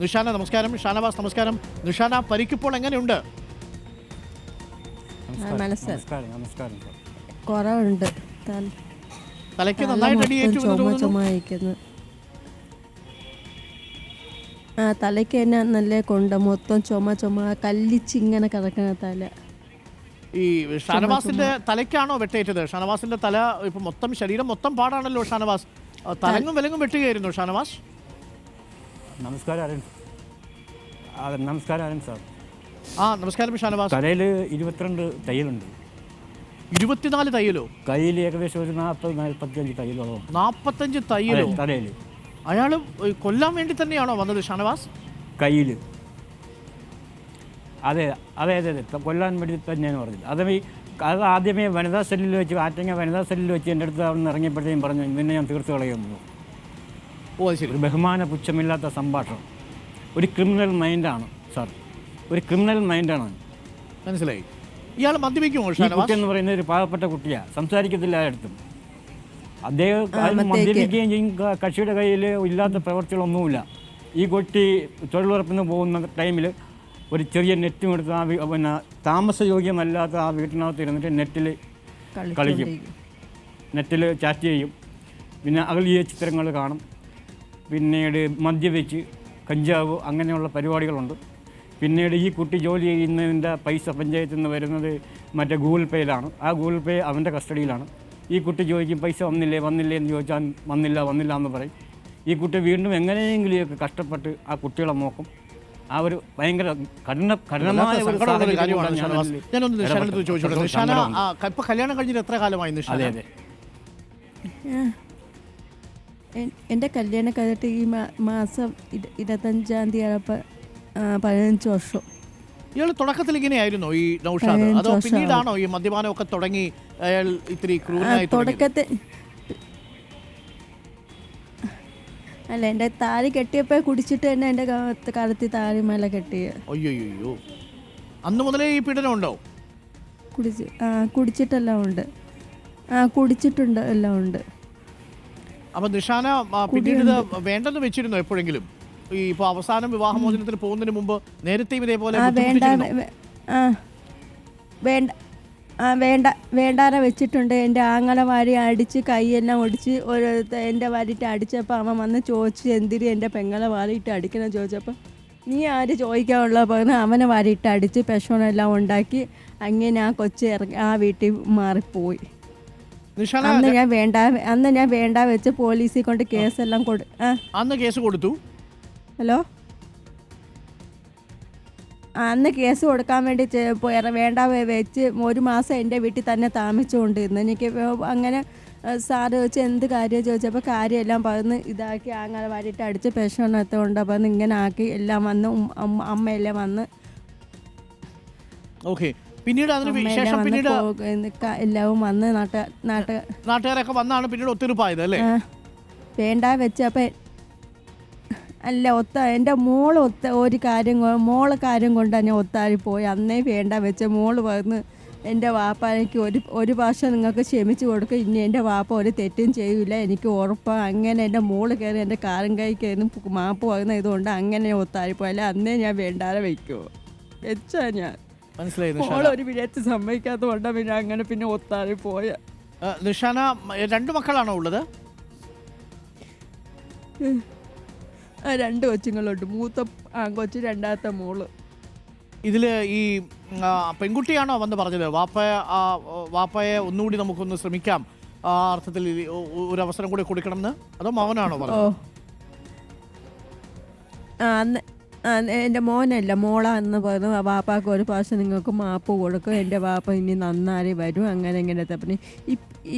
നിഷാന നമസ്കാരം. ഷാനവാസ് നമസ്കാരം. നിഷാന പരിക്കിപ്പോൾ എങ്ങനെയുണ്ട്? നമസ്കാരം. നമസ്കാരം കുറവുണ്ട്. തലയ്ക്ക് നന്നായിട്ട് അടിയേറ്റു ആ തലയ്ക്ക് തന്നെ നല്ല കൊണ്ട് മൊത്തം ചുമ ചുമ കല്ലിച്ച് ഇങ്ങനെ കിടക്കണ തല. ഈ ഷാനവാസിന്റെ തലയ്ക്കാണോ വെട്ടേറ്റത്? ഷാനവാസിന്റെ തല ഇപ്പൊ മൊത്തം ശരീരം മൊത്തം പാടാണല്ലോ ഷാനവാസ്. തലങ്ങും വിലങ്ങും വെട്ടുകയായിരുന്നു ഷാനവാസ്. നമസ്കാരം അരുൺ. അതെ നമസ്കാരം അരുൺ സാർ. ആ നമസ്കാരം ഷാനവാസ്. തലയിൽ ഇരുപത്തിരണ്ട് തയ്യലുണ്ട്. ഇരുപത്തിനാല് തയ്യലോ? കയ്യിൽ ഏകദേശം ഒരു നാൽപ്പത് നാൽപ്പത്തിയഞ്ച് തയ്യലോളം നാൽപ്പത്തഞ്ച് തയ്യലോ? തലയിൽ അയാൾ കൊല്ലാൻ വേണ്ടി തന്നെയാണോ വന്നത് ഷാനവാസ്? കയ്യിൽ അതെ അതെ അതെ അതെ കൊല്ലാൻ വേണ്ടി തന്നെയാണ് പറഞ്ഞത്. അതേ അത് ആദ്യമേ വനിതാ സെല്ലിൽ വെച്ച് ആറ്റങ്ങ വനിതാ സെല്ലിൽ വെച്ച് എന്റെ അടുത്ത് അവിടെ നിന്ന് ഇറങ്ങിയപ്പോഴത്തേക്കും പറഞ്ഞു നിന്നെ ഞാൻ തീർത്ത് കളയുന്നു ഓ അത് ശരി. ഒരു ബഹുമാന പുച്ഛമില്ലാത്ത സംഭാഷണം. ഒരു ക്രിമിനൽ മൈൻഡാണ് സാർ. ഒരു ക്രിമിനൽ മൈൻഡാണ്. മനസ്സിലായി. ഇയാൾ മദ്യപിക്കുമോ കുട്ടി എന്ന് പറയുന്നത് ഒരു പാവപ്പെട്ട കുട്ടിയാണ് സംസാരിക്കത്തില്ല ആരടുത്തും. അദ്ദേഹം മദ്യപിക്കുകയും ചെയ്യും. കക്ഷിയുടെ കയ്യിൽ ഇല്ലാത്ത പ്രവർത്തികളൊന്നുമില്ല. ഈ കുട്ടി തൊഴിലുറപ്പിന് പോകുന്ന ടൈമിൽ ഒരു ചെറിയ നെറ്റും എടുത്ത് ആ പിന്നെ താമസയോഗ്യമല്ലാത്ത ആ വീട്ടിനകത്ത് ഇരുന്നിട്ട് നെറ്റിൽ കളിക്കും. നെറ്റിൽ ചാറ്റ് ചെയ്യും. പിന്നെ അകലിയ ചിത്രങ്ങൾ കാണും. പിന്നീട് മദ്യവെച്ച് കഞ്ചാവ് അങ്ങനെയുള്ള പരിപാടികളുണ്ട്. പിന്നീട് ഈ കുട്ടി ജോലി ചെയ്യുന്നതിന്റെ പൈസ പഞ്ചായത്തിൽ നിന്ന് വരുന്നത് മറ്റേ ഗൂഗിൾ പേയിലാണ്. ആ ഗൂഗിൾ പേ അവന്റെ കസ്റ്റഡിയിലാണ്. ഈ കുട്ടി ചോദിക്കും പൈസ വന്നില്ലേ? വന്നില്ലേ എന്ന് ചോദിച്ചാൽ വന്നില്ല വന്നില്ല എന്ന് പറയും. ഈ കുട്ടി വീണ്ടും എങ്ങനെയെങ്കിലുമൊക്കെ കഷ്ടപ്പെട്ട് ആ കുട്ടികളെ നോക്കും. ആ ഒരു ഭയങ്കര കഠിന കഠിനമായ ഞാനൊന്ന് നിഷാനടുത്ത് ചോദിച്ചോട്ടെ. നിഷാന ആ, ഇപ്പൊ കല്യാണം കഴിഞ്ഞിട്ട് എത്ര കാലമായി നിഷാന അതെ അതെ. എന്റെ കല്യാണം കഴിഞ്ഞിട്ട് ഈ മാസം ഇര- ഇരുപത്തഞ്ചാം തീയതി ആയപ്പോൾ പതിനഞ്ച് വർഷം. ഇയാൾ തുടക്കത്തിൽ ഇങ്ങനെയായിരുന്നോ ഈ നൗഷാദ്? അതോ പിന്നീടാണോ ഈ മദ്യപാനം ഒക്കെ തുടങ്ങി അയാൾ ഇത്തിരി ക്രൂരനായി തുടങ്ങി? അല്ല എന്റെ താലി കെട്ടിയപ്പോൾ കുടിച്ചിട്ട് തന്നെ എന്റെ കാലത്ത് താലിമല കെട്ടിയ അയ്യോ അന്ന് മുതലേ ഈ പീഡനം ഉണ്ടോ? കുടിച്ച് കുടിച്ചിട്ടെല്ലാം ഉണ്ട്. ആ കുടിച്ചിട്ടുണ്ട് എല്ലാം ഉണ്ട്. അപ്പൊ നിഷാന പിന്നീട് ഇത് വേണ്ടെന്ന് വെച്ചിരുന്നോ എപ്പോഴെങ്കിലും? ഈ ഇപ്പൊ അവസാനം വിവാഹമോചനത്തിന് പോകുന്നതിന് മുമ്പ് നേരത്തെയും ഇതേപോലെ വേണ്ട? ആ വേണ്ട ആ വെച്ചിട്ടുണ്ട്. എന്റെ ആങ്ങളെ വാരി അടിച്ച് കൈയെല്ലാം ഒടിച്ച് ഒരു എന്റെ വാരിയിട്ട് അടിച്ചപ്പോൾ അവൻ വന്ന് ചോദിച്ച് എന്തിരി എന്റെ പെങ്ങളെ വാരിയിട്ട് അടിക്കണം ചോദിച്ചപ്പോൾ നീ ആര് ചോദിക്കാനുള്ള? പറഞ്ഞ് അവനെ വാരിയിട്ട് അടിച്ച് പെഷോണെല്ലാം ഉണ്ടാക്കി അങ്ങനെ ആ കൊച്ചു ഇറങ്ങി ആ വീട്ടിൽ മാറിപ്പോയി. അന്ന് ഞാൻ വേണ്ട അന്ന് ഞാൻ വേണ്ട വെച്ച് പോലീസിൽ കൊണ്ട് കേസെല്ലാം കൊടു ആ. അന്ന് കേസ് കൊടുത്തു? ഹലോ? അന്ന് കേസ് കൊടുക്കാൻ വേണ്ടി വേണ്ട വെച്ച് ഒരു മാസം എന്റെ വീട്ടിൽ തന്നെ താമസിച്ചുകൊണ്ടിരുന്നു. എനിക്ക് അങ്ങനെ സാറ് വെച്ച് എന്ത് കാര്യം ചോദിച്ചപ്പോൾ കാര്യമെല്ലാം പറഞ്ഞ് ഇതാക്കി അങ്ങനെ വാരിയിട്ട് അടിച്ച് പെഷണത്തുകൊണ്ട് അപ്പം ഇങ്ങനെ ആക്കി എല്ലാം വന്ന് അമ്മയെല്ലാം വന്ന് ഓക്കെ. പിന്നീട് അതിന് ശേഷം പിന്നീട് എല്ലാവരും വന്ന് നാട്ട നാട്ട നാട്ടുകാരൊക്കെ വന്നാണ് പിന്നീട് ഒത്തിരിപ്പായത് അല്ലേ? വേണ്ട വെച്ചപ്പോൾ അല്ല ഒത്ത എന്റെ മോൾ ഒത്ത ഒരു കാര്യം മോൾ കാര്യം കൊണ്ട് തന്നെ ഒത്താരി പോയി അന്നേ വേണ്ട വെച്ച മോൾ വന്ന് എന്റെ വാപ്പ എനിക്ക് ഒരു ഒരു ഭാഷ നിങ്ങൾക്ക് ക്ഷമിച്ചു കൊടുക്കും. ഇനി എന്റെ വാപ്പ ഒരു തെറ്റും ചെയ്യില്ല എനിക്ക് ഉറപ്പാണ് അങ്ങനെ എന്റെ മോൾ കയറി എന്റെ കാരം കൈ കയറി മാപ്പ് വന്നതുകൊണ്ട് ഇതുകൊണ്ട് അങ്ങനെ ഒത്താരി പോയാലേ അന്നേ ഞാൻ വേണ്ടാതെ വയ്ക്കുമോ വെച്ചാ ഞാൻ. മനസ്സിലായി നിഷാന മോൾ ഒരു വിധത്തിൽ സമ്മതിക്കാത്ത കൊണ്ടാണ് പിന്നെ അങ്ങനെ പിന്നെ ഒത്താറി പോയ. ആ, നിഷാന മ- രണ്ട് മക്കളാണോ ഉള്ളത്? ആ, രണ്ട് കൊച്ചുങ്ങളുണ്ട്. മൂത്ത ആൺകൊച്ച് രണ്ടാമത്തെ മോൾ. ഇതിൽ ഈ ആ, പെൺകുട്ടിയാണോ വന്ന് പറഞ്ഞത്? വാപ്പയെ ആ, വാപ്പയെ ഒന്നുകൂടി നമുക്കൊന്ന് ശ്രമിക്കാം. ആ അർത്ഥത്തിൽ ഈ ഒ- ഒ- ഒരു അവസരം കൂടി കൊടുക്കണം എന്ന് അതോ മവനാണോ ഓ. പറഞ്ഞത് ആ അന്ന് ആ, എന്റെ മോനല്ല മോള എന്ന് പറഞ്ഞു. വാപ്പാക്ക് ഒരു പ്രാവശ്യം നിങ്ങൾക്ക് മാപ്പ് കൊടുക്കും. എന്റെ വാപ്പ ഇനി നന്നായി വരും. അങ്ങനെ ഇങ്ങനെ പറഞ്ഞു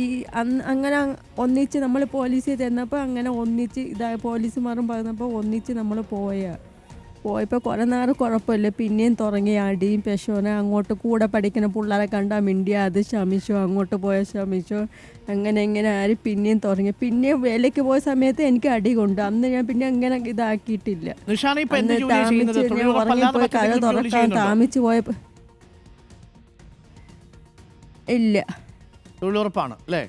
ഈ അങ്ങനെ ഒന്നിച്ച് നമ്മൾ പോലീസിൽ ചെന്നപ്പോൾ അങ്ങനെ ഒന്നിച്ച് ഇതാ പോലീസുമാരും പറഞ്ഞപ്പോൾ ഒന്നിച്ച് നമ്മൾ പോയ പോയപ്പോൾ കുറേ നേരം കുഴപ്പമില്ല. പിന്നെയും തുടങ്ങി. അടിയും പെശോനെ അങ്ങോട്ട് കൂടെ പഠിക്കുന്ന പിള്ളേരെ കണ്ടാൽ മിണ്ടിയ. അത് ശമിച്ചു അങ്ങോട്ട് പോയ ശമിച്ചു അങ്ങനെ ഇങ്ങനെ ആര് പിന്നെയും തുടങ്ങി. പിന്നെ വേലയ്ക്ക് പോയ സമയത്ത് എനിക്ക് അടി കൊണ്ട്. അന്ന് ഞാൻ പിന്നെ അങ്ങനെ ഇതാക്കിയിട്ടില്ല. അന്ന് ചെയ്യുന്നത്? താമിച്ച് ഞാൻ തൊഴിലുറപ്പല്ലാതെ ഉറങ്ങിപ്പോയി കഥ തുറക്കാൻ? താമിച്ച് പോയപ്പോൾ ഇല്ല. തൊഴിലുറപ്പാണ് അല്ലേ?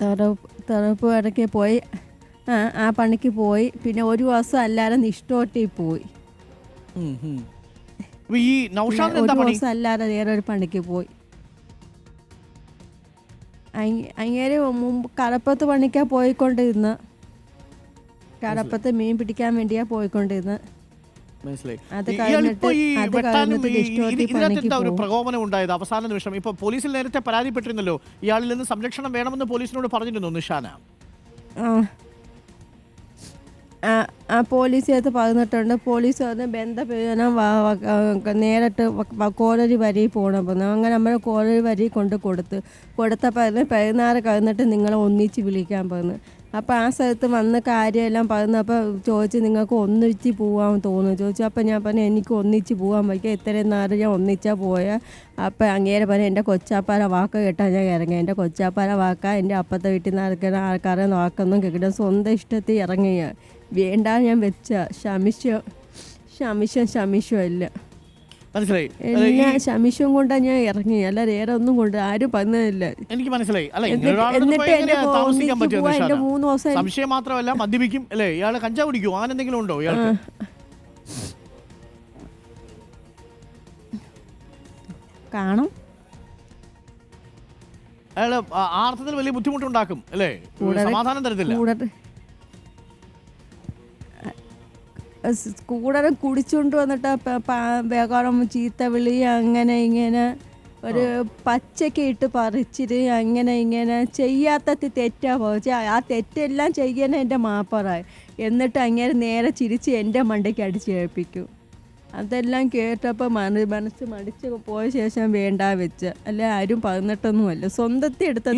തെറപ്പ് തെറപ്പ് ഇടയ്ക്ക് പോയി. ആ പണിക്ക് പോയി. പിന്നെ ഒരു ദിവസം അല്ലാതെ നിഷ്ടോട്ടി പോയി. ഈ നൗഷാദിന് ഒരു എന്താ പണി? ദിവസം അല്ലാതെ വേറെ ഒരു പണിക്ക് പോയി. അങ്- അങ്ങേര് മുമ്പ് കടപ്പത്ത് പണിക്കാ പോയിക്കൊണ്ടിരുന്ന. കടപ്പത്ത് മീൻ പിടിക്കാൻ വേണ്ടിയാ പോയിക്കൊണ്ടിരുന്ന. മനസ്സിലായി. അത് ഈ- ഇയാളിപ്പോ ഈ കഴിഞ്ഞിട്ട് അത് വെട്ടാനും കഴിഞ്ഞിട്ട് ഈ- ഡിസ്റ്റോട്ടി ഇതിനകത്ത് പണിക്ക് എന്താ ഒരു പോകും. പ്രകോപനം ഉണ്ടായത്? അവസാന നിമിഷം. ഇപ്പൊ പോലീസിൽ നേരത്തെ പരാതിപ്പെട്ടിരുന്നല്ലോ. ഇയാളിൽ നിന്ന് സംരക്ഷണം വേണമെന്ന് പോലീസിനോട് പറഞ്ഞിരുന്നു നിഷാന? ആ ആ പോലീസിനകത്ത് പറഞ്ഞിട്ടുണ്ട് പോലീസ് വന്ന് ബന്ധപ്പെടാൻ നേരിട്ട് കോലരി വരി പോകണം. പറഞ്ഞു അങ്ങനെ നമ്മൾ കോലരി വരി കൊണ്ട് കൊടുത്ത് കൊടുത്ത അതിന് പതിനാറ് കഴിഞ്ഞിട്ട് നിങ്ങളെ ഒന്നിച്ച് വിളിക്കാൻ പറഞ്ഞു. അപ്പോൾ ആ സ്ഥലത്ത് വന്ന് കാര്യമെല്ലാം പറഞ്ഞപ്പോൾ ചോദിച്ച് നിങ്ങൾക്ക് ഒന്നിച്ച് പോകാൻ തോന്നുന്നു. ചോദിച്ചു അപ്പോൾ ഞാൻ പറഞ്ഞു എനിക്ക് ഒന്നിച്ച് പോകാൻ വയ്ക്കുക ഇത്രയും നേരം ഞാൻ ഒന്നിച്ചാൽ പോയാൽ അപ്പോൾ അങ്ങേരെ പറഞ്ഞു എന്റെ കൊച്ചാപ്പാര വാക്ക് കേട്ടാൽ ഞാൻ ഇറങ്ങി എന്റെ കൊച്ചാപ്പാര വാക്ക. എന്റെ അപ്പത്തെ വീട്ടിൽ നിന്ന് ഇറക്കുന്ന ആൾക്കാരെ നോക്കുന്നു കേൾക്കണം സ്വന്തം ഇഷ്ടത്തിൽ ഇറങ്ങിയ വേണ്ട ഞാൻ വെച്ച. ശമിശം ശമിശം ശമിശം അല്ല. മനസ്സിലായി. കൊണ്ടാ കൊണ്ടാണ് ഞാൻ ഇറങ്ങി. അല്ല വേറെ ഒന്നും കൊണ്ട് ആരും പറഞ്ഞില്ല എനിക്ക് മനസ്സിലായി. അല്ല എന്നിട്ട് എന്നെ താമസിക്കാൻ പറ്റുമോ മൂന്ന് ദിവസം സംശയം മാത്രമല്ല മദ്യപിക്കും. അല്ലേ ഇയാൾ കഞ്ചാവ് പിടിക്കുമോ അങ്ങനെ എന്തെങ്കിലും ഉണ്ടോ ഇയാൾക്ക്? കാണും. അയാൾ ആ- ആ വലിയ ബുദ്ധിമുട്ടുണ്ടാക്കും. അല്ലേ? സമാധാനം തരത്തില്ല. കൂടെ കൂടെ കുടിച്ചുകൊണ്ട് വന്നിട്ട് പ- ചീത്ത വിളി അങ്ങനെ ഇങ്ങനെ ഒരു പച്ചക്ക ഇട്ട് പറിച്ചിട്ട് അങ്ങനെ ഇങ്ങനെ ചെയ്യാത്ത തെറ്റാ പോച്ച ആ തെറ്റെല്ലാം ചെയ്യാൻ എന്റെ മാപ്പറായി. എന്നിട്ട് അങ്ങനെ നേരെ ചിരിച്ച് എന്റെ മണ്ടയ്ക്ക് അടിച്ച് കേൾപ്പിക്കും അതെല്ലാം കേട്ടപ്പോൾ മന മനസ്സ് മടിച്ച് പോയ ശേഷം വേണ്ട വെച്ച. അല്ലെ ആരും പതിനെട്ടൊന്നുമല്ല സ്വന്തത്തിൽ എടുത്ത.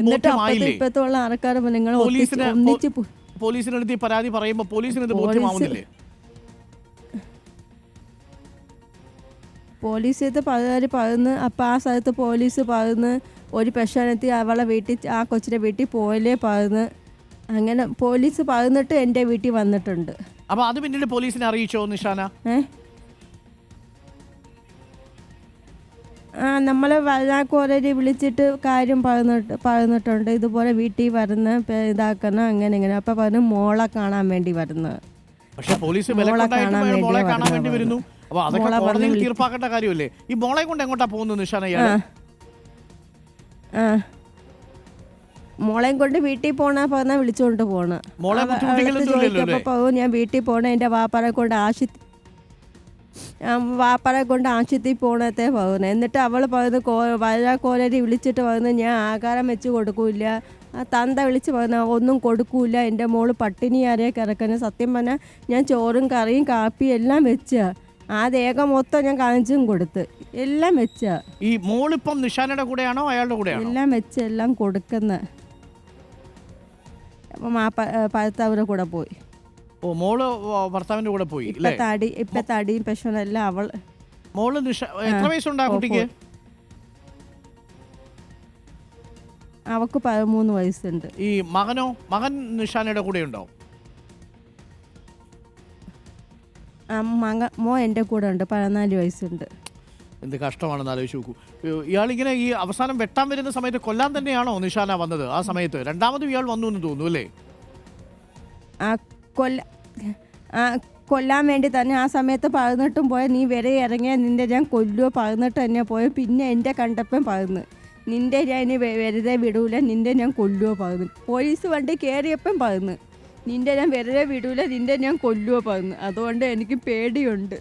എന്നിട്ട് അപ്പത്തെ ഇപ്പത്തുള്ള ആൾക്കാർ നിങ്ങൾ ഒന്നിച്ച് പോലീസിനടുത്ത് ഈ പരാതി പറയുമ്പോ പോലീസിന് ഇത് ബോധ്യമാവുന്നില്ലേ? പോലീസ് ഇത് പതിനാല് പതിന്ന് അപ്പം ആ സ്ഥലത്ത് പോലീസ് പതിന്ന് ഒരു പെഷനെത്തി അവളെ വീട്ടിൽ ആ കൊച്ചിന്റെ വീട്ടിൽ പോയലേ പതിന്ന് അങ്ങനെ പോലീസ് പതിന്നിട്ട് എന്റെ വീട്ടിൽ വന്നിട്ടുണ്ട്. അപ്പൊ അത് പിന്നീട് പോലീസിനെ അറിയിച്ചോ നിഷാന? ഏ? നമ്മൾ വല്ലാക്കോരരി വിളിച്ചിട്ട് കാര്യം പറഞ്ഞിട്ട് പറഞ്ഞിട്ടുണ്ട്. ഇതുപോലെ വീട്ടിൽ വരുന്ന ഇതാക്കുന്ന അങ്ങനെ ഇങ്ങനെ. അപ്പം പറഞ്ഞു മോളെ കാണാൻ വേണ്ടി വരുന്നത് പക്ഷെ പോലീസ് മോളെ വിലക്കുണ്ടായിട്ടും അയാൾ മോളെ കാണാൻ വേണ്ടി വരുന്നു. അപ്പൊ അതൊക്കെ മോളെ കോടതിയിൽ പറഞ്ഞ് തീർപ്പാക്കേണ്ട കാര്യമല്ലേ? ഈ മോളെ കൊണ്ട് എങ്ങോട്ടാ പോകുന്നത് നിഷാന ആ ഇയാൾ? ആ. മോളെയും കൊണ്ട് വീട്ടിൽ പോണ പറഞ്ഞാ വിളിച്ചുകൊണ്ട് പോണ. മോളെ അവ- ബുദ്ധിമുട്ടിക്കലൊന്നും അവളടുത്ത് ഇല്ലല്ലോ ചോദിച്ചപ്പോ പോകും ഞാൻ വീട്ടിൽ പോണ. എന്റെ വാപ്പാറെ കൊണ്ട് ആശുപത്രി വാപ്പാറെ കൊണ്ട് ആശുപത്രിയിൽ പോണത്തെ പോകുന്നത് എന്നിട്ട് അവൾ പോയത് കോ വഴ കോലരി വിളിച്ചിട്ട് പറയുന്നത് ഞാൻ ആകാരം വെച്ച് കൊടുക്കൂല തന്ത വിളിച്ച് പോകുന്ന ഒന്നും കൊടുക്കൂല എന്റെ മോൾ പട്ടിണി ആരെ കിടക്കുന്നത് സത്യം പറഞ്ഞാൽ ഞാൻ ചോറും കറിയും കാപ്പിയും എല്ലാം വെച്ച. ആ ദേഹം മൊത്തം ഞാൻ കാണിച്ചും കൊടുത്ത്. എല്ലാം വെച്ച. ഈ മോളിപ്പം നിഷാനയുടെ കൂടെയാണോ അയാളുടെ കൂടെയാണോ? എല്ലാം വെച്ച് എല്ലാം കൊടുക്കുന്ന. അപ്പം ആ പഴുത്തവരുടെ കൂടെ പോയി. ഓ മോൾ ഭർത്താവിന്റെ കൂടെ പോയി ഇപ്പൊ തടി ഇപ്പൊ തടിയും അവൾ മോൾ നിഷ എത്ര വയസ്സുണ്ട് ആ കുട്ടിക്ക്? അവക്ക് പതിമൂന്ന് വയസ്സുണ്ട്. ഈ മകനോ മകൻ നിഷാനയുടെ കൂടെ ഉണ്ടോ മകൻ മോ എന്റെ കൂടെ ഉണ്ട് പതിനാല് വയസ്സുണ്ട്. എന്ത് കഷ്ടമാണെന്ന് ആലോചിച്ച് നോക്കൂ. ഇയാളിങ്ങനെ ഈ അവസാനം വെട്ടാൻ വരുന്ന സമയത്ത് കൊല്ലാൻ തന്നെയാണോ നിഷാന വന്നത് ആ സമയത്ത്? രണ്ടാമതും ഇയാൾ വന്നു എന്ന് തോന്നുന്നു അല്ലേ? ആ കൊല്ല ആ കൊല്ലാൻ വേണ്ടി തന്നെ ആ സമയത്ത് പകർന്നിട്ടും പോയ. നീ വരെ ഇറങ്ങിയ നിന്റെ ഞാൻ കൊല്ലുവോ? പകർന്നിട്ട് തന്നെ പോയ. പിന്നെ എന്റെ കണ്ടപ്പം പകർന്ന് നിന്റെ ഞാൻ ഇനി വെറുതെ വിടൂല. നിന്റെ ഞാൻ കൊല്ലുവോ? പകർന്ന് പോലീസ് വണ്ടി കയറിയപ്പം പകർന്ന് നിന്റെ ഞാൻ വെറുതെ വിടൂല. നിന്റെ ഞാൻ കൊല്ലുവോ? പകർന്ന് അതുകൊണ്ട് എനിക്ക് പേടിയുണ്ട്.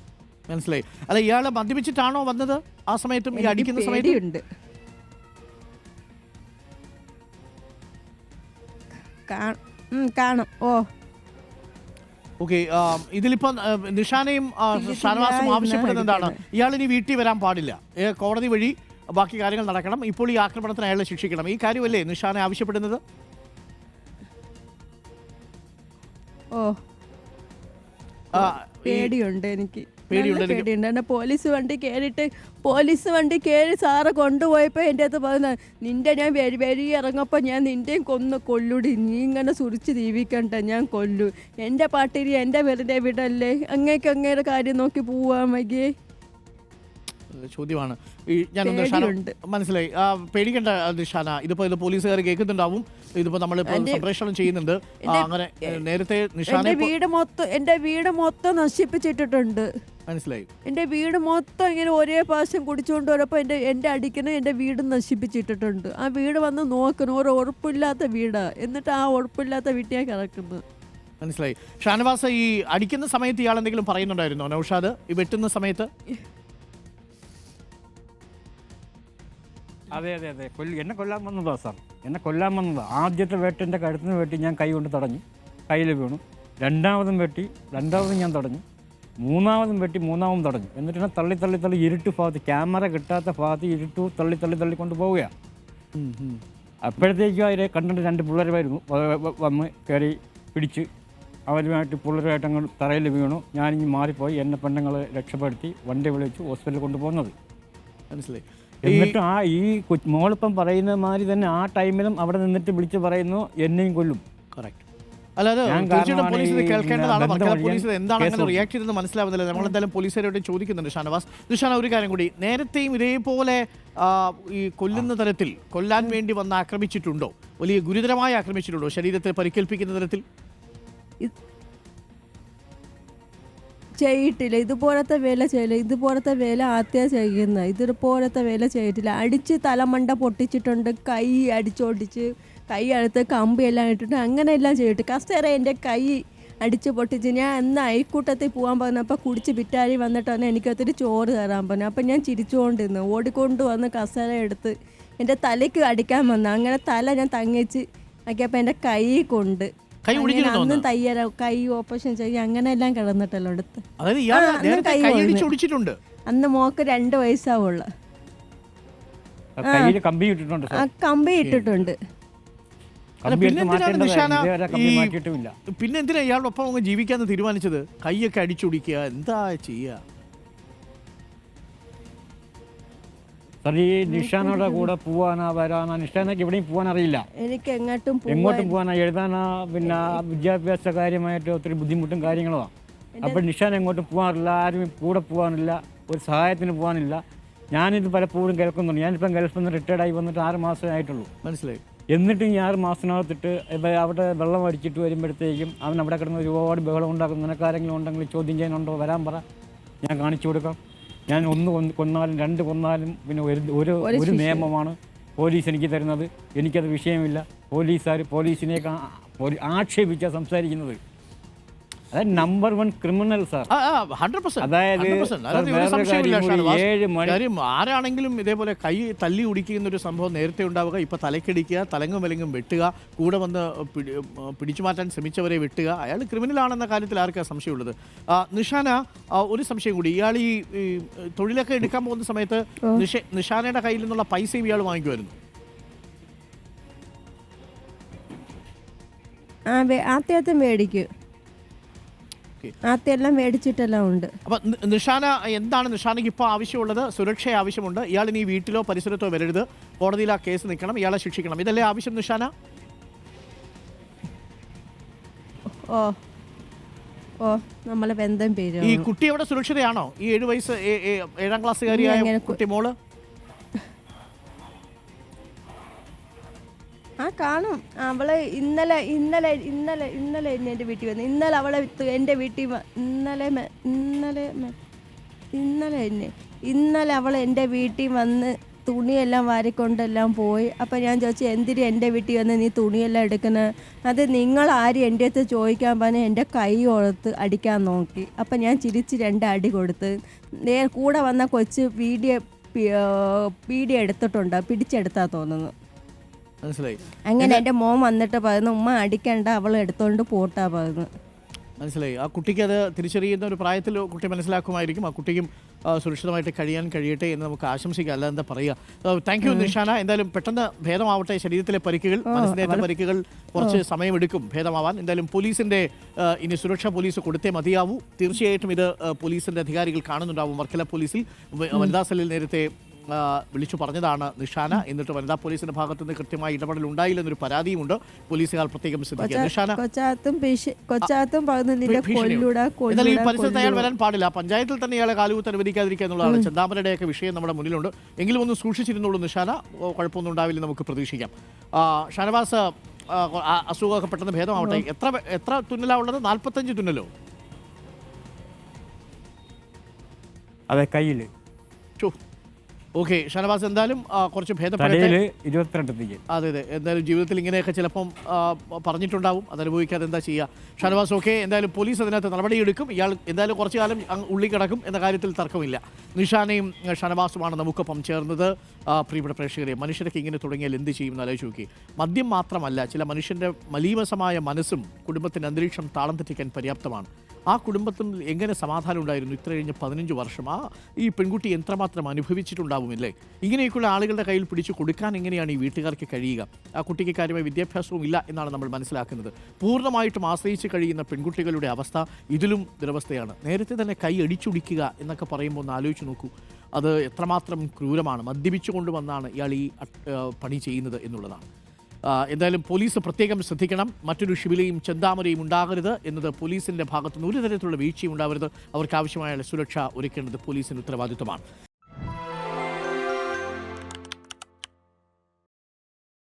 മനസ്സിലായി. അല്ല ഇയാളെ മദ്യപിച്ചിട്ടാണോ വന്നത്? ആ സമയത്തും ഈ അടിക്കുന്ന സമയത്തുണ്ട് കാണും. ഓ ഓക്കെ ഇതിലിപ്പോ നിഷാനയും ഷാനവാസും ആവശ്യപ്പെടുന്നത് എന്താണ്? ഇയാൾ ഇനി വീട്ടിൽ വരാൻ പാടില്ല. കോടതി വഴി ബാക്കി കാര്യങ്ങൾ നടക്കണം. ഇപ്പോൾ ഈ ആക്രമണത്തിന് അയാളെ ശിക്ഷിക്കണം. ഈ കാര്യമല്ലേ നിഷാനെ ആവശ്യപ്പെടുന്നത്? ഓ. പേടിയുണ്ട് എനിക്ക്. പേടിയുണ്ട് നല്ല എനിക്ക്. പേടിയുണ്ട്. എന്നെ പോലീസ് വണ്ടി കയറിയിട്ട് പോലീസ് വണ്ടി കയറി സാറ് കൊണ്ടുപോയപ്പോൾ എന്റെ അടുത്ത് പറയുന്നത് നിന്റെ ഞാൻ വരി വരി ഇറങ്ങപ്പോൾ ഞാൻ നിന്റെയും കൊന്ന് കൊല്ലുടി. നീ ഇങ്ങനെ സുരിച്ച് ജീവിക്കണ്ട ഞാൻ കൊല്ലു. എന്റെ പാട്ടിരി എന്റെ വെറുതെ വിടല്ലേ? അങ്ങേക്ക് അങ്ങേരെ കാര്യം നോക്കി പോവാൻ മതിയേ ചോദ്യമാണ്. ഈ ഞാനൊന്ന് നിഷാന മനസ്സിലായി. ആ, പേടിക്കണ്ട നിഷാന ഇതിപ്പോ ഇത് പോലീസുകാർ കേൾക്കുന്നുണ്ടാവും. ഇതിപ്പോ നമ്മളിപ്പോ സംപ്രേഷണം ചെയ്യുന്നുണ്ട്. ആ, അങ്ങനെ ഏ, നേരത്തെ നിഷാന എന്റെ വീട് മൊത്തം എന്റെ വീട് മൊത്തം നശിപ്പിച്ചിട്ടിട്ടുണ്ട്. മനസ്സിലായി. എന്റെ വീട് മൊത്തം ഇങ്ങനെ ഒരേ പ്രാവശ്യം കുടിച്ചുകൊണ്ട് വരപ്പോൾ എന്റെ എന്റെ അടിക്കണ എന്റെ വീട് നശിപ്പിച്ചിട്ടിട്ടുണ്ട്. ആ വീട് വന്ന് നോക്കണം ഒരു ഉറപ്പില്ലാത്ത വീടാ. എന്നിട്ട് ആ ഉറപ്പില്ലാത്ത വീട്ടിയാ ഞാൻ കിടക്കുന്നത്. മനസ്സിലായി. ഷാനവാസ് ഈ അടിക്കുന്ന സമയത്ത് ഇയാൾ എന്തെങ്കിലും പറയുന്നുണ്ടായിരുന്നോ? നൌഷാദ് ഈ വെട്ടുന്ന സമയത്ത്? അതെ അതെ അതെ. കൊല്ലി എന്നെ കൊല്ലാൻ വന്നതാ സാർ. എന്നെ കൊല്ലാൻ വന്നതാ. ആദ്യത്തെ വെട്ടിന്റെ കഴുത്തിന് വെട്ടി ഞാൻ കൈ കൊണ്ട് തടഞ്ഞു. കയ്യിൽ വീണു. രണ്ടാമതും വെട്ടി രണ്ടാമതും ഞാൻ തടഞ്ഞു. മൂന്നാമതും വെട്ടി മൂന്നാമതും തടഞ്ഞു. എന്നിട്ട് എന്നെ തള്ളി തള്ളി തള്ളി ഇരുട്ട് ഭാഗത്ത് ക്യാമറ കിട്ടാത്ത ഭാഗത്ത് ഇരുട്ടു തള്ളി തള്ളി തള്ളി കൊണ്ട് പോവുകയാണ്. അപ്പോഴത്തേക്കും അവരെ കണ്ടിട്ട് രണ്ട് പിള്ളേരുമായിരുന്നു. വന്ന് കയറി പിടിച്ച് അവരുമായിട്ട് പിള്ളേരുമായിട്ട് അങ്ങ് തറയിൽ വീണു. ഞാനിങ്ങ് മാറിപ്പോയി. എന്നെ പെണ്ണുങ്ങൾ രക്ഷപ്പെടുത്തി വണ്ടി വിളിച്ച് ഹോസ്പിറ്റലിൽ കൊണ്ടുപോകുന്നത്. മനസ്സിലായി. എന്നിട്ട് ആ ഈ കൊച്ച് മോളിപ്പം പറയുന്ന മാതിരി തന്നെ ആ ടൈമിലും അവിടെ നിന്നിട്ട് വിളിച്ച് പറയുന്നു എന്നെയും കൊല്ലും. കറക്റ്റ് അല്ലാതെ തീർച്ചയായിട്ടും പോലീസ് ഇത് കേൾക്കേണ്ടതാണ്. വർക്കല പോലീസ് എന്താണ് അങ്ങനെ റിയാക്ട് ചെയ്തെന്ന് മനസ്സിലാവുന്നില്ല. നമ്മൾ എന്തായാലും പോലീസുകാരോട് ചോദിക്കുന്നുണ്ട് ഷാനവാസ്. നിഷാന ഒരു കാര്യം കൂടി. നേരത്തെയും ഇതേപോലെ ഈ കൊല്ലുന്ന തരത്തിൽ കൊല്ലാൻ വേണ്ടി വന്ന് ആക്രമിച്ചിട്ടുണ്ടോ? വലിയ ഗുരുതരമായി ആക്രമിച്ചിട്ടുണ്ടോ? ശരീരത്തെ പരിക്കേൽപ്പിക്കുന്ന തരത്തിൽ? ചെയ്തിട്ടില്ല ഇതുപോലത്തെ വേല ചെയ്യില്ല. ഇതുപോലത്തെ വേല ആദ്യം ചെയ്യുന്ന. ഇതുപോലത്തെ വേല ചെയ്തിട്ടില്ല അടിച്ച് തലമണ്ട പൊട്ടിച്ചിട്ടുണ്ട്. കൈ അടിച്ചോടിച്ച് കൈ അടുത്ത് കമ്പിയെല്ലാം ഇട്ടിട്ട് അങ്ങനെയെല്ലാം ചെയ്തിട്ട് കസ്റ്റേറെ എന്റെ കൈ അടിച്ച് പൊട്ടിച്ച് ഞാൻ അന്ന് ഐക്കൂട്ടത്തിൽ പോകാൻ പറഞ്ഞപ്പോൾ കുടിച്ച് പിറ്റാരി വന്നിട്ടാണ് എനിക്ക് ഒത്തിരി ചോറ് തരാൻ പറഞ്ഞു. അപ്പം ഞാൻ ചിരിച്ചുകൊണ്ടിരുന്നു ഓടിക്കൊണ്ട് വന്ന് കസേര എടുത്ത് എന്റെ തലയ്ക്ക് അടിക്കാൻ വന്നു. അങ്ങനെ തല ഞാൻ തങ്ങിച്ച് ആക്കിയപ്പോൾ എന്റെ കൈ കൊണ്ട് കൈ അന്നും തയ്യല കൈ ഓപ്പറേഷൻ ചെയ്യും അങ്ങനെ എല്ലാം കിടന്നിട്ടല്ലോ അടുത്ത് അതായത് ഇയാൾ ആ, അന്ന് നേരത്തെ കൈ കൈയടിച്ച് ഒടിഞ്ഞു. ഒടിച്ചിട്ടുണ്ട് അന്ന് മോക്ക് രണ്ട് വയസ്സാവുള്ള കയ്യിൽ കമ്പി ഇട്ടിട്ടുണ്ട് ആ സാർ കമ്പി ഇട്ടിട്ടുണ്ട്. അല്ല, കമ്പി എടുത്ത് പിന്നെന്തിനാണ് മാറ്റേണ്ടതായിരുന്നു. ഇതുവരെ കമ്പി ഈ- മാറ്റിയിട്ടുമില്ല പിന്നെ എന്തിനാ ഇയാളുടെ ഒപ്പം അങ്ങ് ജീവിക്കാന്ന് തീരുമാനിച്ചത്? കൈയൊക്കെ അടിച്ചൊടിക്കുക എന്താ ചെയ്യുക സാർ ഈ നിഷാനയുടെ കൂടെ പോവാനാ വരാനാ നിഷാനയ്ക്ക് എവിടെയും പോകാൻ അറിയില്ല എനിക്ക് എങ്ങോട്ടും എങ്ങോട്ടും പോകാനാ എഴുതാനാ പിന്നെ വിദ്യാഭ്യാസ കാര്യമായിട്ട് ഒത്തിരി ബുദ്ധിമുട്ടും കാര്യങ്ങളുമാണ് അപ്പോൾ നിഷാൻ എങ്ങോട്ടും പോകാറില്ല ആരും കൂടെ പോകാനില്ല ഒരു സഹായത്തിന് പോകാനില്ല ഞാനിത് പലപ്പോഴും കേൾക്കുന്നുണ്ട്. ഞാനിപ്പം ഗൾഫിൽ നിന്ന് റിട്ടയർഡായി വന്നിട്ട് ആറ് മാസമേ ആയിട്ടുള്ളൂ. മനസ്സിലായി. എന്നിട്ടും ഈ ആറ് മാസത്തിനകത്തിട്ട് ഇപ്പം അവിടെ വെള്ളം അടിച്ചിട്ട് വരുമ്പോഴത്തേക്കും അവൻ അവിടെ കിടന്ന് ഒരുപാട് ബഹളം ഉണ്ടാക്കും നിനക്കാരെങ്കിലും ഉണ്ടെങ്കിൽ ചോദ്യം ചെയ്യാനുണ്ടോ? വരാൻ പറ. ഞാൻ കാണിച്ചു കൊടുക്കാം. ഞാൻ ഒന്ന് കൊന്ന് കൊന്നാലും രണ്ട് കൊന്നാലും പിന്നെ ഒരു ഒരു നിയമമാണ് പോലീസ് എനിക്ക് തരുന്നത്. എനിക്കത് വിഷയമില്ല. പോലീസുകാർ പോലീസിനെ ആക്ഷേപിച്ചാണ് സംസാരിക്കുന്നത്. നമ്പർ വൺ ക്രിമിനൽ സാർ ആ, ആ, 100%. അതായത് 100%. അതായത് വേറൊരു ഒരു സംശയമില്ല കാര്യം കൂടി, ഷാനവാസ്. ഏഴ് കാര്യം ആരാണെങ്കിലും ഇതേപോലെ കൈ തല്ലി ഉടിക്കുന്ന ഒരു സംഭവം നേരത്തെ ഉണ്ടാവുക ഇപ്പൊ തലക്കടിക്കുക തലങ്ങും വിലങ്ങും വെട്ടുക കൂടെ വന്ന് പിടി- പിടിച്ചു മാറ്റാൻ ശ്രമിച്ചവരെ വെട്ടുക അയാൾ ക്രിമിനൽ ആണെന്ന കാര്യത്തിൽ ആർക്കാ സംശയമുള്ളത് നിഷാന ഒരു സംശയം കൂടി ഇയാൾ ഈ തൊഴിലൊക്കെ എടുക്കാൻ പോകുന്ന സമയത്ത് നിഷ നിഷാനയുടെ കയ്യിൽ നിന്നുള്ള പൈസയും ഇയാൾ വാങ്ങിക്കുമായിരുന്നു ആ വേ- ആദ്യത്തെ മേടിക്കും ഓക്കെ ആദ്യം മേടിച്ചിട്ടെല്ലാം ഉണ്ട്. അപ്പൊ നിഷാന എന്താണ് നിഷാനയ്ക്ക് ഇപ്പോൾ ആവശ്യമുള്ളത്? സുരക്ഷ ആവശ്യമുണ്ട്. ഇയാൾ ഇനി വീട്ടിലോ പരിസരത്തോ വരരുത്. കോടതിയിൽ ആ കേസ് നിൽക്കണം. ഇയാളെ ശിക്ഷിക്കണം. ഇതല്ലേ ആവശ്യം നിഷാന? ഓ ഓ നമ്മളെ ബന്ധം പേര് ഈ കുട്ടി അവിടെ സുരക്ഷിതയാണോ? ഈ ഏഴു വയസ്സ് ഏഴാം ക്ലാസ്സുകാരിയായ കുട്ടി മോൾ? ആ കാണും. അവൾ ഇന്നലെ ഇന്നലെ ഇന്നലെ ഇന്നലെ എന്നെ എന്റെ വീട്ടിൽ വന്നു ഇന്നലെ അവളെ എന്റെ വീട്ടിൽ ഇന്നലെ ഇന്നലെ ഇന്നലെ എന്നെ ഇന്നലെ അവൾ എന്റെ വീട്ടിൽ വന്ന് തുണിയെല്ലാം വാരിക്കൊണ്ടെല്ലാം പോയി. അപ്പം ഞാൻ ചോദിച്ചു എന്തിരി എന്റെ വീട്ടിൽ വന്ന് നീ തുണിയെല്ലാം എടുക്കുന്നത് അത് നിങ്ങൾ ആരും എന്റെ അടുത്ത് ചോദിക്കാൻ പറഞ്ഞ് എന്റെ കൈ ഓർത്ത് അടിക്കാൻ നോക്കി. അപ്പം ഞാൻ ചിരിച്ച് രണ്ട് അടി കൊടുത്ത്. നേ കൂടെ വന്ന കൊച്ച് വീഡിയോ വീഡിയോ എടുത്തിട്ടുണ്ട്. പിടിച്ചെടുത്താ തോന്നുന്നു. മനസ്സിലായി. അങ്ങനെ എന്റെ മോൻ വന്നിട്ട് പറയുന്നു ഉമ്മ അടിക്കണ്ട അവൾ എടുത്തോണ്ട് പോട്ടാ പറയുന്നു. മനസ്സിലായി. ആ കുട്ടിക്ക് അത് തിരിച്ചറിയുന്ന ഒരു പ്രായത്തിൽ കുട്ടി മനസ്സിലാക്കുമായിരിക്കും. ആ കുട്ടിക്കും ആ, സുരക്ഷിതമായിട്ട് കഴിയാൻ കഴിയട്ടെ എന്ന് നമുക്ക് ആശംസിക്കാം. അല്ല എന്താ പറയുക? Thank you Nishana. എന്തായാലും പെട്ടെന്ന് ഭേദമാവട്ടെ ശരീരത്തിലെ പരിക്കുകൾ മനസ്സിനേറ്റ പരിക്കുകൾ കുറച്ച് സമയമെടുക്കും ഭേദമാവാൻ. എന്തായാലും പോലീസിന്റെ ആ, ഇനി സുരക്ഷ പോലീസ് കൊടുത്തേ മതിയാവൂ. തീർച്ചയായിട്ടും ഇത് ആ, പോലീസിന്റെ അധികാരികൾ കാണുന്നുണ്ടാവും. വർക്കല പോലീസിൽ വ- വനിതാ സെല്ലിൽ നേരത്തെ വിളിച്ചു പറഞ്ഞതാണ് നിഷാന. എന്നിട്ട് വനിതാ പോലീസിന്റെ ഭാഗത്തു നിന്ന് കൃത്യമായ ഇടപെടൽ ഉണ്ടായില്ലെന്നൊരു പരാതിയുമുണ്ട്. പോലീസുകാർ പ്രത്യേകം ശ്രദ്ധിക്കുക. നിഷാന. കൊച്ചാത്തും കൊച്ചാത്തും പറഞ്ഞു നിന്റെ ഭീഷണിയോ? കൊല്ലൂടാ എന്നാൽ ഈ പരിസരത്ത് അയാൾ വരാൻ പാടില്ല. പഞ്ചായത്തിൽ തന്നെ ഇയാളെ കാലുകുത്ത് അനുവദിക്കാതിരിക്കുക എന്നുള്ളതാണ് ചെന്താമരയുടെയൊക്കെ വിഷയം നമ്മുടെ മുന്നിലുണ്ട്. എങ്കിലും ഒന്ന് സൂക്ഷിച്ചിരുന്നുള്ളൂ നിഷാന. കുഴപ്പമൊന്നും ഉണ്ടാവില്ല നമുക്ക് പ്രതീക്ഷിക്കാം. ഷാനവാസ് അസുഖമൊക്കെ പെട്ടെന്ന് ഭേദമാവട്ടെ? എത്ര എത്ര തുന്നലാ ഉള്ളത്? നാൽപ്പത്തഞ്ച് തുന്നലോ? അതെ കയ്യിൽ ചോ ഓക്കെ ഷനവാസ് എന്തായാലും കുറച്ച് ഭേദപ്പെടട്ടെ തലയിൽ ഇരുപത്തിരണ്ട് തീയതി. അതെ അതെ. എന്തായാലും ജീവിതത്തിൽ ഇങ്ങനെയൊക്കെ ചിലപ്പം പറഞ്ഞിട്ടുണ്ടാവും. അത് അനുഭവിക്കാതെ എന്താ ചെയ്യുക ഷനവാസ് ഓക്കെ എന്തായാലും പോലീസ് അതിനകത്ത് നടപടിയെടുക്കും. ഇയാൾ എന്തായാലും കുറച്ച് കാലം ഉള്ളിൽ ഉള്ളി കിടക്കും എന്ന കാര്യത്തിൽ തർക്കമില്ല. നിഷാനയും ഷനവാസുമാണ് നമുക്കൊപ്പം ചേർന്നത്. പ്രിയപ്പെട്ട പ്രേക്ഷകരെ മനുഷ്യരൊക്കെ ഇങ്ങനെ തുടങ്ങിയാൽ എന്ത് ചെയ്യും എന്നാലോ ആലോചിച്ച് നോക്കി മദ്യം മാത്രമല്ല ചില മനുഷ്യന്റെ മലീമസമായ മനസ്സും കുടുംബത്തിന്റെ അന്തരീക്ഷം താളം തെറ്റിക്കാൻ പര്യാപ്തമാണ്. ആ കുടുംബത്തിൽ എങ്ങനെ സമാധാനം ഉണ്ടായിരുന്നു? ഇത്ര കഴിഞ്ഞ പതിനഞ്ച് വർഷം. ആ ഈ പെൺകുട്ടി എത്രമാത്രം അനുഭവിച്ചിട്ടുണ്ടാവുമില്ലേ? ഇങ്ങനെയൊക്കെയുള്ള ആളുകളുടെ കയ്യിൽ പിടിച്ചു കൊടുക്കാൻ എങ്ങനെയാണ് ഈ വീട്ടുകാർക്ക് കഴിയുക? ആ കുട്ടിക്ക് കാര്യമായ വിദ്യാഭ്യാസവും ഇല്ല എന്നാണ് നമ്മൾ മനസ്സിലാക്കുന്നത്. പൂർണമായിട്ടും ആശ്രയിച്ച് കഴിയുന്ന പെൺകുട്ടികളുടെ അവസ്ഥ ഇതിലും ദുരവസ്ഥയാണ്. നേരത്തെ തന്നെ കൈ അടിച്ചുടിക്കുക എന്നൊക്കെ പറയുമ്പോൾ ഒന്ന് ആലോചിച്ച് നോക്കൂ. അത് എത്രമാത്രം ക്രൂരമാണ്. മദ്യപിച്ചു കൊണ്ടുവന്നാണ് ഇയാൾ ഈ പണി ചെയ്യുന്നത് എന്നുള്ളതാണ്. എന്തായാലും പോലീസ് പ്രത്യേകം ശ്രദ്ധിക്കണം. മറ്റൊരു ഷിബിലയും ചെന്താമരയും ഉണ്ടാകരുത് എന്നത് പോലീസിന്റെ ഭാഗത്തുനിന്ന് ഒരു തരത്തിലുള്ള വീഴ്ചയും ഉണ്ടാവരുത്. അവർക്ക് ആവശ്യമായ സുരക്ഷ ഒരുക്കേണ്ടത് പോലീസിന്റെ ഉത്തരവാദിത്വമാണ്.